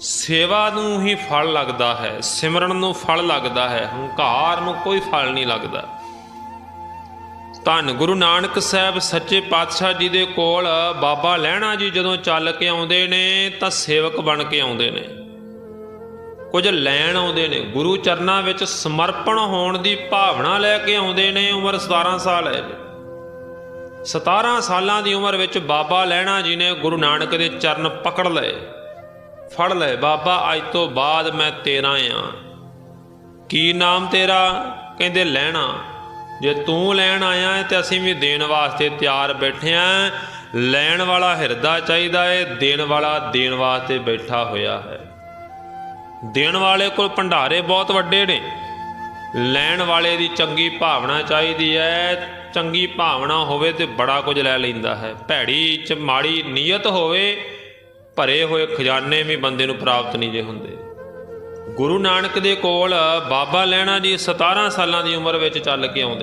ਸੇਵਾ ਨੂੰ ਹੀ ਫਲ ਲੱਗਦਾ ਹੈ, ਸਿਮਰਨ ਨੂੰ ਫਲ ਲੱਗਦਾ ਹੈ, ਹੰਕਾਰ ਨੂੰ ਕੋਈ ਫਲ ਨਹੀਂ ਲੱਗਦਾ। ਧੰਨ ਗੁਰੂ ਨਾਨਕ ਸਾਹਿਬ ਸੱਚੇ ਪਾਤਸ਼ਾਹ ਜੀ ਦੇ ਕੋਲ ਬਾਬਾ ਲਹਿਣਾ ਜੀ ਜਦੋਂ ਚੱਲ ਕੇ ਆਉਂਦੇ ਨੇ ਤਾਂ ਸੇਵਕ ਬਣ ਕੇ ਆਉਂਦੇ ਨੇ। ਕੁਝ ਲੈਣ ਆਉਂਦੇ ਨੇ, ਗੁਰੂ ਚਰਨਾਂ ਵਿੱਚ ਸਮਰਪਣ ਹੋਣ ਦੀ ਭਾਵਨਾ ਲੈ ਕੇ ਆਉਂਦੇ ਨੇ, ਉਮਰ 17 ਸਾਲ ਹੈ ਜੀ। 17 ਸਾਲਾਂ ਦੀ ਉਮਰ ਵਿੱਚ ਬਾਬਾ ਲਹਿਣਾ ਜੀ ਨੇ ਗੁਰੂ ਨਾਨਕ ਦੇ ਚਰਨ ਪਕੜ ਲਏ। ਫੜ ਲਏ ਬਾਬਾ, ਅੱਜ ਤੋਂ ਬਾਅਦ ਮੈਂ ਤੇਰਾ ਆ। ਕੀ ਨਾਮ ਤੇਰਾ? ਕਹਿੰਦੇ, ਲੈਣਾ। ਜੇ ਤੂੰ ਲੈਣ ਆਇਆ ਹੈ ਤੇ ਅਸੀਂ ਵੀ ਦੇਣ ਵਾਸਤੇ ਤਿਆਰ ਬੈਠੇ ਆਂ। ਲੈਣ ਵਾਲਾ ਹਿਰਦਾ ਚਾਹੀਦਾ ਹੈ ਦੇਣ ਵਾਲਾ ਦੇਣ ਵਾਸਤੇ ਬੈਠਾ ਹੋਇਆ ਹੈ। ਦੇਣ ਵਾਲੇ ਕੋਲ ਭੰਡਾਰੇ ਬਹੁਤ ਵੱਡੇ ਨੇ। ਲੈਣ ਵਾਲੇ ਦੀ ਚੰਗੀ ਭਾਵਨਾ ਚਾਹੀਦੀ ਹੈ। ਚੰਗੀ ਭਾਵਨਾ ਹੋਵੇ ਤੇ ਬੜਾ ਕੁਝ ਲੈ ਲੈਂਦਾ ਹੈ। ਭੈੜੀ ਚ ਮਾੜੀ ਨੀਅਤ ਹੋਵੇ ਭਰੇ ਹੋਏ ਖਜ਼ਾਨੇ ਵੀ ਬੰਦੇ ਨੂੰ ਪ੍ਰਾਪਤ ਨਹੀਂ ਜੇ ਹੁੰਦੇ। ਗੁਰੂ ਨਾਨਕ ਦੇ ਕੋਲ ਬਾਬਾ ਲੈਣਾ ਜੀ 17 ਸਾਲਾਂ ਦੀ ਉਮਰ ਵਿੱਚ ਚੱਲ ਕੇ ਆਉਂਦੇ